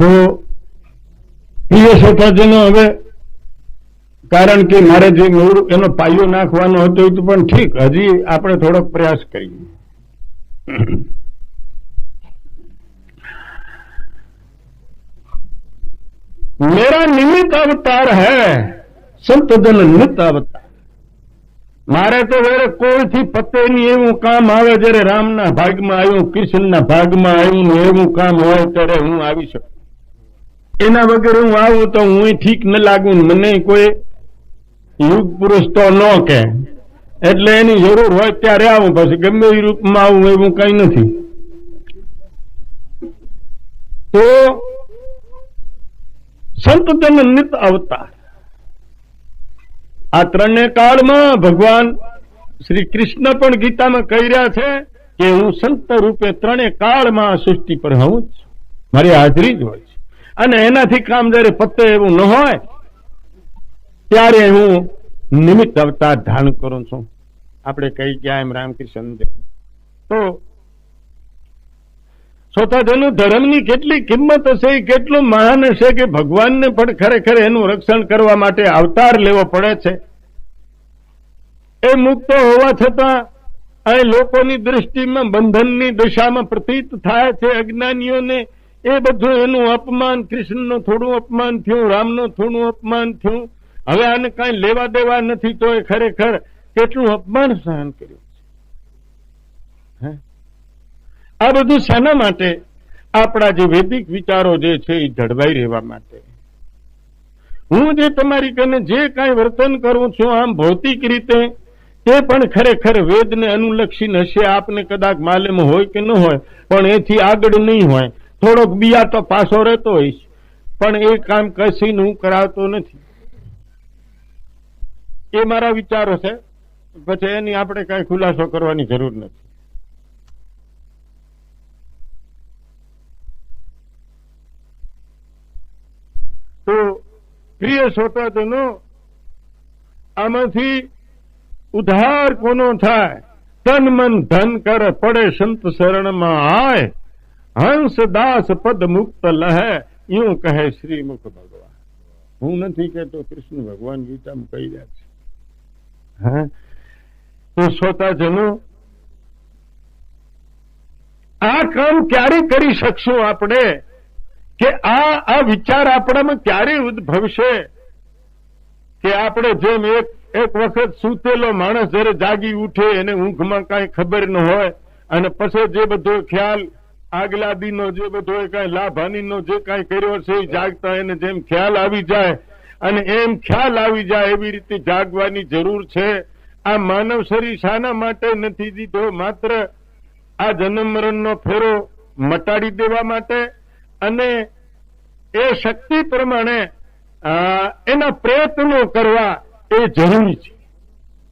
તો પ્રિય હવે કારણ કે મારે જે મૂળ એનો પાયો નાખવાનો હતો એ પણ ઠીક, હજી આપણે થોડોક પ્રયાસ કરીએ. મેરા નિમિત્ત અવતાર હૈ સંતજન નિત અવતાર. મારે તો વેરે કોઈથી પતે નહીં એવું કામ આવે, જ્યારે રામના ભાગમાં આવ્યું, કૃષ્ણના ભાગમાં આવ્યું એવું કામ હોય, ત્યારે હું આવી શકું. એના વગર હું આવું તો હું ઠીક ન લાગુ મને કોઈ યુગ પુરુષ તો ન કે એટલે એની જરૂર હોય ત્યારે આવું. પછી ગમે રૂપમાં આવું એવું કઈ નથી. તો સંત જન નિત અવતાર. આ ત્રણે કાળમાં ભગવાન શ્રી કૃષ્ણ પણ ગીતામાં કહી રહ્યા છે કે હું સંત રૂપે ત્રણે કાળમાં સૃષ્ટિ પર હું જ છું. મારી હાજરી જ હોય છે. અને એનાથી કામ જયારે પતે એવું ન હોય, ત્યારે હું નિમિત્ત અવતાર ધારણ કરું છું. આપણે કહી ગયા એમ રામકૃષ્ણ તો શ્રોતાજનો ધર્મની કેટલી કિંમત હશે, એ કેટલું મહાન હશે કે ભગવાનને પણ ખરેખર એનું રક્ષણ કરવા માટે અવતાર લેવો પડે છે. એ મુક્ત હોવા છતાં અહીં લોકોની દ્રષ્ટિમાં બંધનની દશામાં પ્રતીત થાય છે અજ્ઞાનીઓને એ બધું એનું અપમાન, કૃષ્ણનું થોડું અપમાન થયું, રામનું થોડું અપમાન થયું. હવે આને કાંઈ લેવા દેવા નથી, તો એ ખરેખર કેટલું અપમાન સહન કર્યું છે. આ બધું શાના માટે? આપણા જે વૈદિક વિચારો જે છે એ જળવાઈ રહેવા માટે. હું જે તમારી કને જે કાંઈ વર્તન કરું છું, આમ ભૌતિક રીતે તે પણ ખરેખર વેદને અનુલક્ષીને હશે. આપને કદાચ માલેમ હોય કે ન હોય, પણ એથી આગળ નહીં હોય. થોડોક બિયા તો પાછો રહેતો હોઈશ, પણ એ કામ કશી હું કરાવતો નથી. એ મારા વિચારો છે, પછી એની આપણે કઈ ખુલાસો કરવાની જરૂર નથી. તો પ્રિય શ્રોતાજનો, આમાંથી ઉધાર કોનો થાય? તન મન ધન કર, પડે સંત શરણમાં આય. હંસ દાસ પદ મુક્ત લહે, યું કહે શ્રી મુખ ભગવાન. હું નથી કહેતો કૃષ્ણ ભગવાન ગીતામાં કહી રહ્યા છે. હા? તો શ્રોતાજનો આ કામ ક્યારે કરી શકશું આપણે? કે આ આ વિચાર આપણામાં ક્યારે ઉદ્ભવશે? કે આપણે જેમ એક એક વખત સૂતેલો માણસ જયારે જાગી ઉઠે, એને ઊંઘમાં કાંઈ ખબર ન હોય, અને પછી જે બધો ખ્યાલ આગલા દીનો જે બધો કાંઈ લાભહાનીનો જે કાંઈ કર્યો છે, એ જાગતા એને જેમ ખ્યાલ આવી જાય અને એમ ખ્યાલ આવી જાય એવી રીતે જાગવાની જરૂર છે. આ માનવ શરીર શાના માટે નથી દીધો, માત્ર આ જન્મ મરણનો ફેરો મટાડી દેવા માટે અને એ શક્તિ પ્રમાણે એના પ્રયત્નો કરવા એ જરૂરી છે.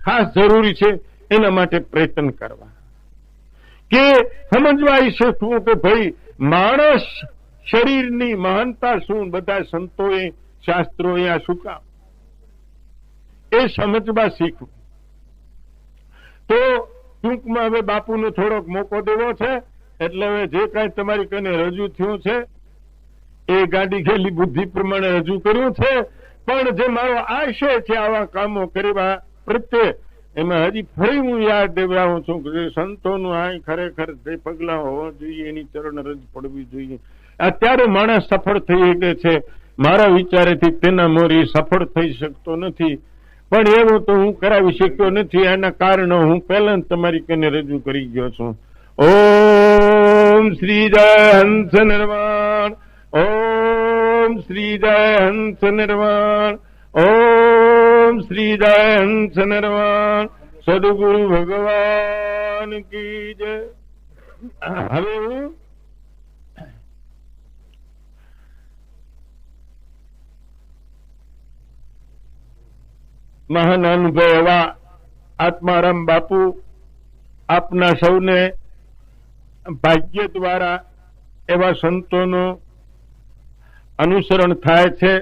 ખાસ જરૂરી છે, એના માટે પ્રયત્ન કરવા. કે સમજવા એ શીખવું કે ભાઈ માણસ શરીરની મહાનતા શું? બધા સંતોએ, શાસ્ત્રોએ આ શું કામ? એ સમજવા શીખવું. તો ટૂંકમાં હવે બાપુનો થોડોક મોકો દેવો છે, એટલે હવે જે કાંઈ તમારી કને રજૂ થયું છે, એ ગાડી ઘેલી બુદ્ધિ પ્રમાણે રજૂ કર્યું છે, પણ જે મારો આશય છે આવા કામો કરવા પ્રત્યે એમાં હજી ફરી હું યાદ દેવડાવું છું કે સંતોનું આ ખરેખર જે પગલાં હોવા જોઈએ, એની ચરણ રજ પડવી જોઈએ. અત્યારે માણસ સફળ થઈ શકે છે. મારા વિચારેથી તેના મોરી સફળ થઈ શકતો નથી. પણ એવું તો હું કરાવી શક્યો નથી. એના કારણો હું પહેલા તમારી કને રજૂ કરી ગયો છું. ઓમ શ્રી જય હંસ નિર્વાણ. ઓમ શ્રી જય હંસ નિર્વાણ. ઓમ શ્રી જય હંસ નિર્વાણ સદગુરુ ભગવાન કી જય હવે હું મહાન અનુભવ એવા આત્મારામ બાપુ આપના સૌને ભાગ્ય દ્વારા એવા સંતોનું અનુસરણ થાય છે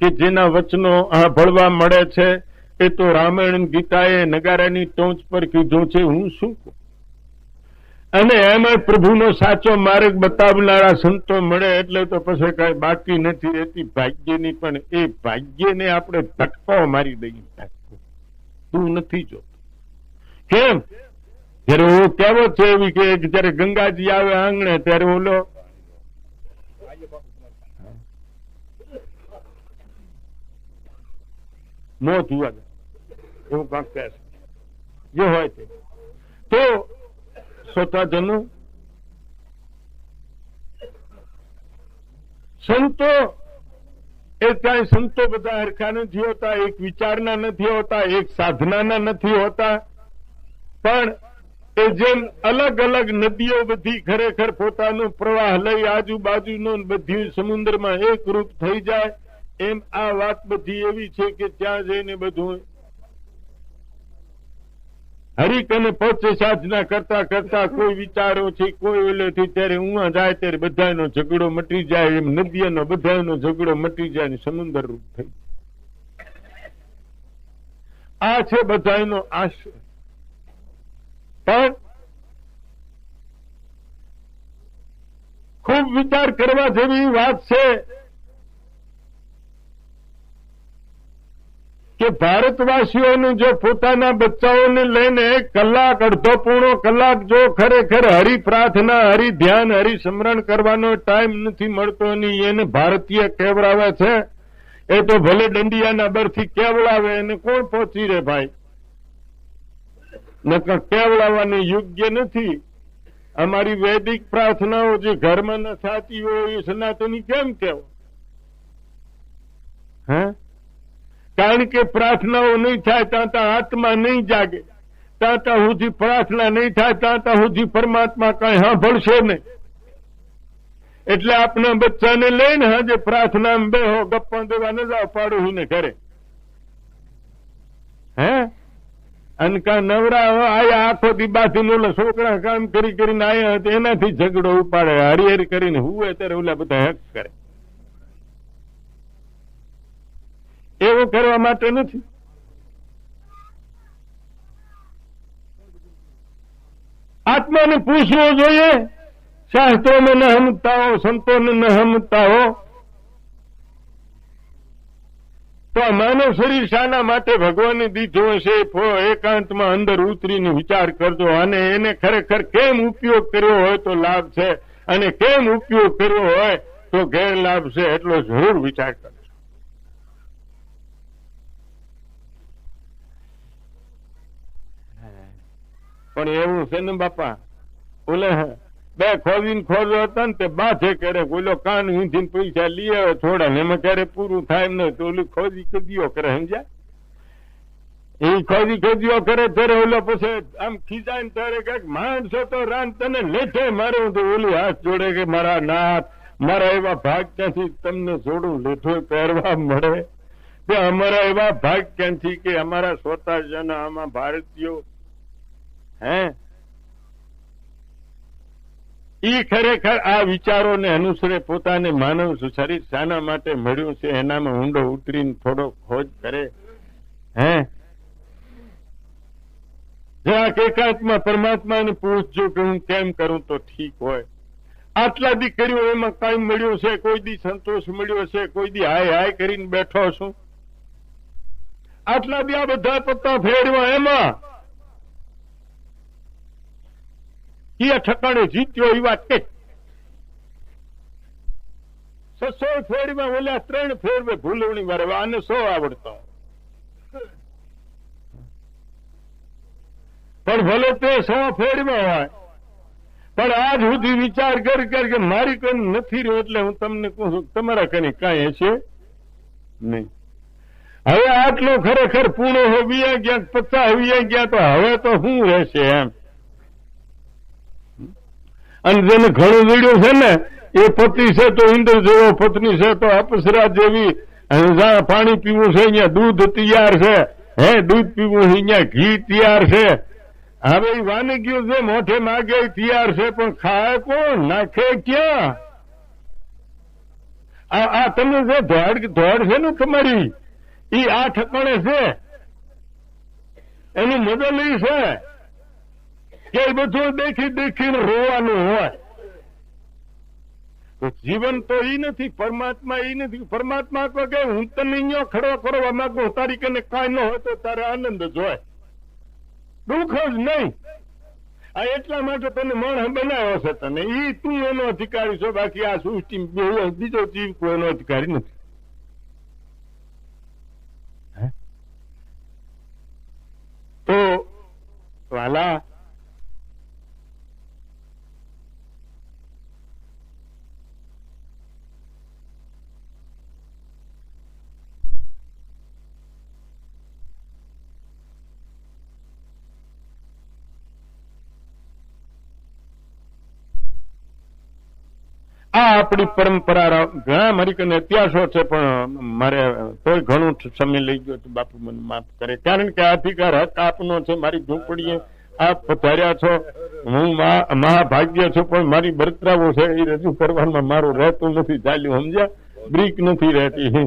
કે જેના વચનો સાંભળવા મળે છે, એ તો રામાયણ ગીતાએ નગારાની ટોચ પર કીધું છે, હું શું અને એમાં પ્રભુનો સાચો માર્ગ બતાવનારા સંતો મળે, એટલે તો પછી કઈ બાકી નથી રહેતી. ભાગ્યની પણ એ ભાગ્યને આપણે ધટકો મારી દઈએ. તું નથી જોતો. કેમ? જયારે હું કેવો છે એવી કે જયારે ગંગાજી આવે આંગણે, ત્યારે ઓલો મોત હુआ એવું કાંક કહે છે. જે હોય તે. તો શ્રોતાજનો સંતો એ ત્યાં સંતો બધા હરખા નથી હોતા, એક વિચારના નથી હોતા, એક સાધનાના નથી હોતા. પણ એ જેમ અલગ અલગ નદીઓ બધી ખરેખર પોતાનો પ્રવાહ લઈ આજુબાજુનો બધી સમુદ્રમાં એક રૂપ થઈ જાય એમ આ વાત બધી એવી છે કે ત્યાં જઈને બધું હરિક અને પહોંચે સાધના કરતા કરતા કોઈ વિચારો છે, કોઈ ઓલેથી ત્યારે ઉમાં જાય ત્યારે બધાનો ઝઘડો મટી જાય, એમ નદીનો બધાનો ઝઘડો મટી જાય ને રૂપ થઈ આ છે બધાનો આશય. પણ ખૂબ વિચાર કરવા જેવી વાત છે કે ભારતવાસીઓને જો પોતાના બચ્ચાઓને લઈને કલાક, અડધો પૂર્ણો કલાક જો ખરેખર હરિ પ્રાર્થના હરિ ધ્યાન હરિ સ્મરણ કરવાનો ટાઈમ નથી મળતો ની એને ભારતીય કેવડાવે છે, એ તો ભલે દંડિયાના બરથી કેવડાવે એને કોણ પહોંચી રે ભાઈ? નકર કેવડાવવાની યોગ્ય નથી. અમારી વૈદિક પ્રાર્થનાઓ જે ઘરમાં ન થતી હોય એ સનાતની કેમ કેવો હે? કારણ કે પ્રાર્થનાઓ નહીં થાય ત્યાં ત્યાં આત્મા નહીં જાગે. ત્યાં ત્યાં સુધી પ્રાર્થના નહીં થાય ત્યાં ત્યાં સુધી પરમાત્મા કઈ સાંભળશે નહીં. એટલે આપના બચ્ચાને લઈને હજે પ્રાર્થના બેહો, ગપ્પા દેવા ન જાઓ ને ઘરે. હે? અને કા નવરા આયા આખો દી બાથી ઓલા છોકરા કામ કરી કરીને આયા એનાથી ઝઘડો ઉપાડે, હરિહરી કરીને હુએ ત્યારે ઓલા બધા હેક કરે. એવું કરવા માટે નથી. આત્માને પૂછવું જોઈએ શાસ્ત્રોને ન સમજતા હો સંતોને ન સમજતા હો તો આ માનવ શરીર શાના માટે ભગવાને દીધું હશે? એકાંતમાં અંદર ઉતરીને વિચાર કરજો. અને એને ખરેખર કેમ ઉપયોગ કર્યો હોય તો લાભ છે. અને કેમ ઉપયોગ કર્યો હોય તો ગેરલાભ છે, એટલો જરૂર વિચાર કરજો. પણ એવું છે ને બાપા? ઓલે બે ખોજીને ખોજો હતા ને તે બાથે કરે. ઓલો કાન વીંધીને પૈસા લઈ આવે થોડા ને એમાં ક્યારે પૂરું થાય એમ તો ઓલી ખોજી કદીઓ કરે, સમજ્યા? એ ખોજી ખોજીઓ કરે ત્યારે ઓલો પછી આમ ખીજાય ને ત્યારે કંઈક માણસો તો રાન તને લેઠે મારે. તો ઓલી હાથ જોડે કે મારા નાથ, મારા એવા ભાગ ક્યાંથી તમને જોડું લેઠો પહેરવા મળે? તે અમારા એવા ભાગ ક્યાંથી કે અમારા સ્વતાજન આમાં ભારતીયો હે? ઈ ખરેખર આ વિચારોને અનુસરે પોતાને માનવ શરીર શાના માટે મળ્યું છે, એનામાં ઊંડો ઉતરીને થોડો ખોજ કરે. હે? જરાક એકાંતમાં પરમાત્માને પૂછજો કે હું કેમ કરું તો ઠીક હોય. આટલા દી કર્યું એમાં કઈ મળ્યું છે? કોઈ દી સંતોષ મળ્યો છે? કોઈ દી હાય હાય કરીને બેઠો છું? આટલા દી આ બધા પત્તા ફેરવા એમાં? કયા ઠકાણે જીત્યો એ વાત કે. સસો ફેરમાં ઓલા ત્રણ ફેરવે ભૂલવણી મારે આને સો આવડતો. પણ ભલે તે સો ફેરમાં હોય, પણ આજ સુધી વિચાર કર કર કે મારી કઈ નથી રહ્યો એટલે હું તમને કહું છું, તમારા કઈ કાંઈ હશે નહીં. હવે આટલો ખરેખર પૂર્ણ હો, વિયા ગયા પચાસ, વિયા ગયા તો હવે તો શું રહેશે એમ? અને જેને ઘણું વીડ્યું છે ને, એ પતિ છે તો ઇન્દ્ર જેવો પત્ની છે તો અપસરા જેવી પાણી પીવું છે, અહીંયા દૂધ તૈયાર છે. હે, દૂધ પીવું છે, અહીંયા ઘી તૈયાર છે. હવે વાનગીઓ જે મોઢે માગે તૈયાર છે, પણ ખાય કોણ? નાખે ક્યાં? આ તમે જે ધોડ ધોડ છે ને તમારી ઈ આ ઠકાણે છે. એનું મોડલ ઈ છે. કે બધું દેખી દેખીને રોવાનું હોય. તો જીવન તો એ નથી, પરમાત્મા એ નથી. પરમાત્મા કહો કે હું તને અહીંયા ખડો કરવા માંગુ, તારી કને કાંઈ ન હોય તો તારે આનંદ જ દુઃખ જ નહીં. આ એટલા માટે તને માણસ બનાવ્યો છે તને. એ તું એનો અધિકારી છો, બાકી આ સૃષ્ટિ બીજો જીવ કોઈ એનો અધિકારી નથી. તો, વાલા આ આપણી પરંપરા ઘણા મારી કને ઇતિહાસો છે, પણ મારે તોય ઘણું સમય લઈ ગયો છે, બાપુ મને માફ કરે. કારણ કે અધિકાર હક આપનો છે, મારી ઝૂંપડીએ આપ પધાર્યા છો. હું મહાભાગ્ય છું, પણ મારી બરતરાવો છે, એ રજૂ કરવામાં મારું રહેતું નથી, ચાલ્યું, સમજ્યા? બ્રીક નથી રહેતી.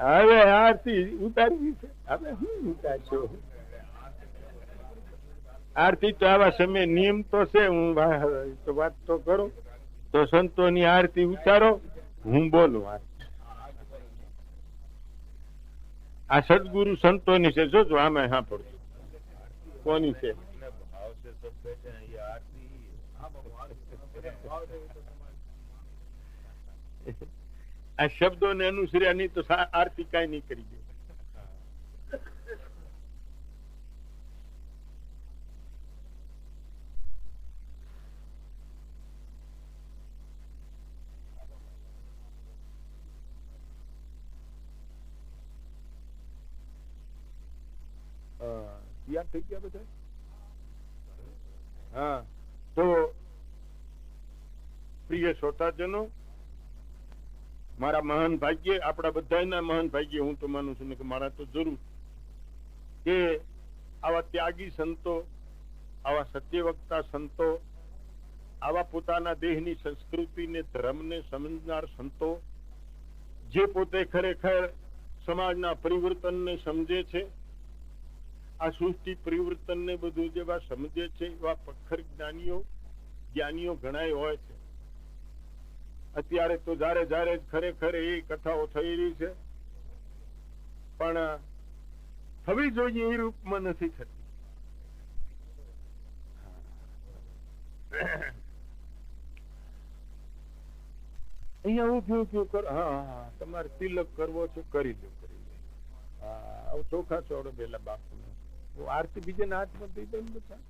હવે આરતી ઉતારવી છે. હવે હું ઉતારશો આરતી તો આવા સમય નિયમ તો છે. હું વાત તો કરો. તો સંતોની આરતી ઉતારો. હું બોલું. આ. સદગુરુ સંતોની છે. જોજો આમે સાંભળજો. કોની છે? આ શબ્દોને અનુસર્યા નહીં તો આરતી કાંઈ નહીં કરી દે હા, તૈયાર થઈ ગયા બધા? હા તો પ્રિય શ્રોતાજનો મારા મહાન ભાગ્ય આપણા બધાના મહાન ભાગ્ય હું તો માનું છું કે મારા તો જરૂર કે આવા ત્યાગી સંતો આવા સત્યવક્તા સંતો આવા પોતાના દેહની સંસ્કૃતિને ધર્મને સમજનાર સંતો જે પોતે ખરેખર સમાજના પરિવર્તનને સમજે છે આ સૃષ્ટિ પરિવર્તનને બધું જેવા સમજે છે એવા પથ્થર જ્ઞાનીઓ જ્ઞાનીઓ ઘણાય હોય છે. અત્યારે તો જ્યારે જ્યારે ખરેખર એ કથાઓ થઈ રહી છે. પણ થવી જોઈએ એ રૂપમાં નથી થતી. અહીંયા ઊભી ઊભી કરો હા હા, તમારે તિલક કરવો છે કરી લો કરી લો હા ચોખા ચોડો પેલા બાપુ આરતી બીજે હાથમાં દઈ દે ને બધા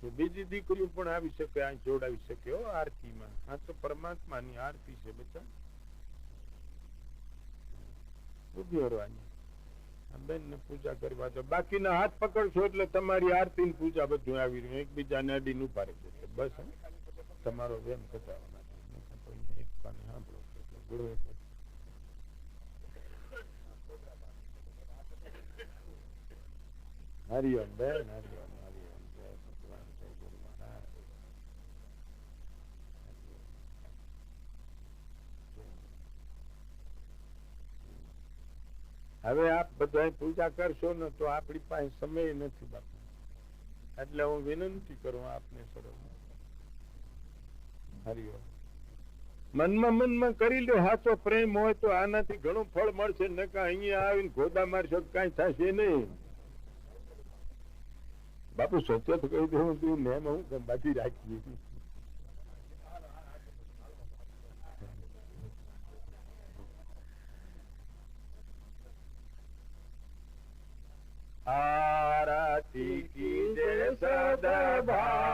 તો બીજી દીકરીઓ પણ આવી શકે આ જોડાવી શકે હો આરતીમાં આ તો પરમાત્માની આરતી છે બચ્ચા ઊભી રહેવાની બેન ને પૂજા કરવા દો બાકીના હાથ પકડશો એટલે તમારી આરતી ની પૂજા બધું આવી રહ્યું એકબીજાને અડી નું પાડી જશે. બસ તમારો વેમ કચાવવા માટે કોઈને એક કાને સાંભળો. એટલે ગુરવે બેન હરિઓમ હરિઓમ જય ભગવાન જય ગુરુ મહારાજ હવે આપ બધા પૂજા કરશો ને તો આપણી પાસે સમય નથી બાપુ. એટલે હું વિનંતી કરું આપને સર્વ. હરિઓમ મનમાં મનમાં કરી લો સાચો પ્રેમ હોય તો આનાથી ઘણું ફળ મળશે નકા અહીંયા આવીને ગોદા મારશો કાંઈ થશે નહીં. બાપુ સોચો તો કહી દઉં તું મેમ હું બાકી રાખીએ. री सदा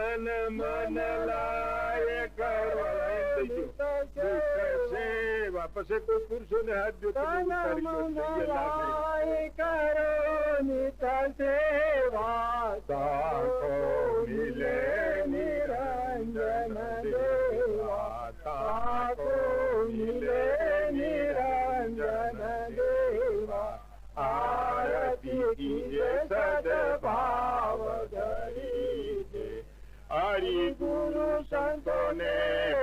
मन लाइ पसे कोई मन लाए करो नी त कोनेवार जे सदाव आरी गुरु सतो ने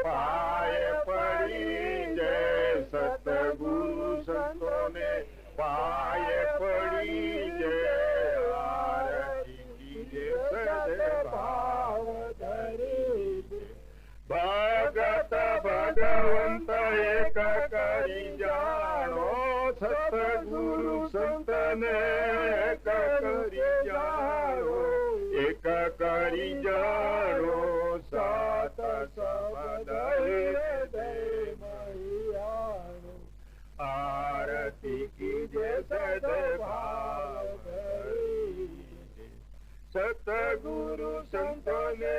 पाए पड़ी। जय सत सतो ने पाए पड़ी। जय आर भॻवंत करी जो सत गुरु सत न करी जो एक करी ज આરતી કી જે. સતગુરુ સંતોને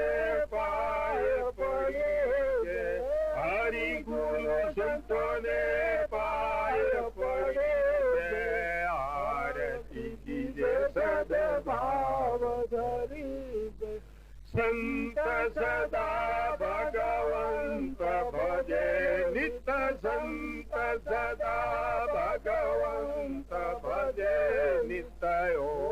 પાય પડે છે હરિ ગુરુ સંતોને પાય પડે છે આરતી કીજે સદભાવ ધરી સંત સદા ભગવંત ભજે નિત સંત સદા Anita. Oh.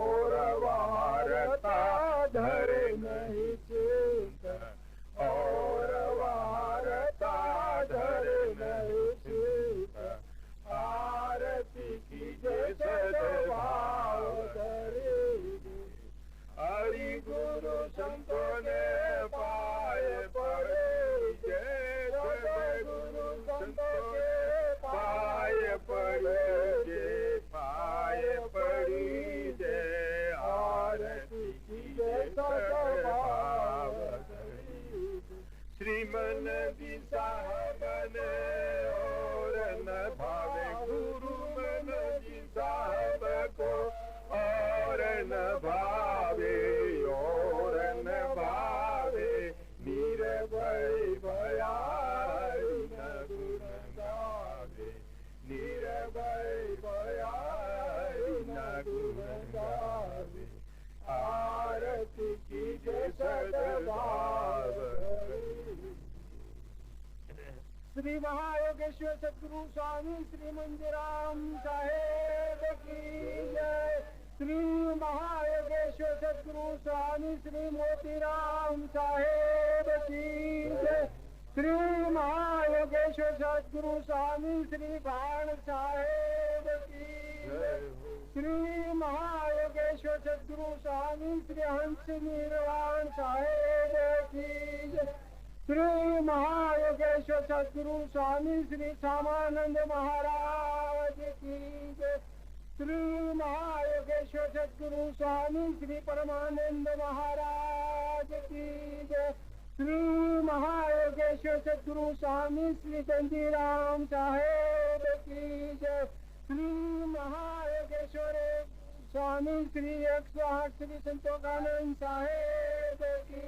श्री महायोगेश्वर सदगुरु स्वामी श्री मंदिराम साहेब की जय। श्री महायोगेश्वर सदगुरु स्वामी श्री मोतीराम साहेब की जय। श्री महायोगेश्वर सदगुरु स्वामी श्री भाण साहेब की श्री महायोगेश्वर सदगुरु स्वामी श्री हंस निर्वाण साहेब की जय। श्री महायोगेश्वर सदगुरु स्वामी श्री श्यामानंद महाराज की श्री महायोगेश्वर सदगुरु स्वामी श्री परमानंद महाराज की श्री महायोगेश्वर सदगुरु स्वामी श्री चंदीराम साहेब की श्री महायोगेश्वर स्वामी श्री एक सौ आठ श्री संतोषानंद साहेब की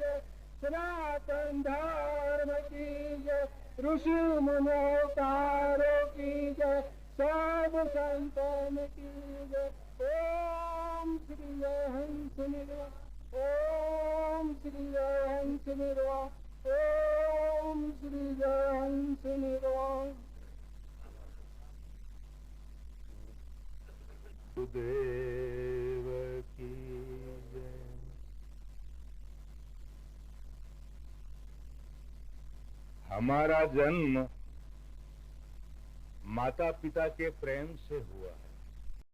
जय। સનાતન ધર્મ કી જય ઋષિ મુનો કારો કી જય સબ સંતન કી જય ઓમ શ્રી હંસ નિર્વા ઓમ શ્રી હંસ નિર્વા ઓમ શ્રી હંસ નિર્વા દેવ हमारा जन्म माता पिता के प्रेम से हुआ है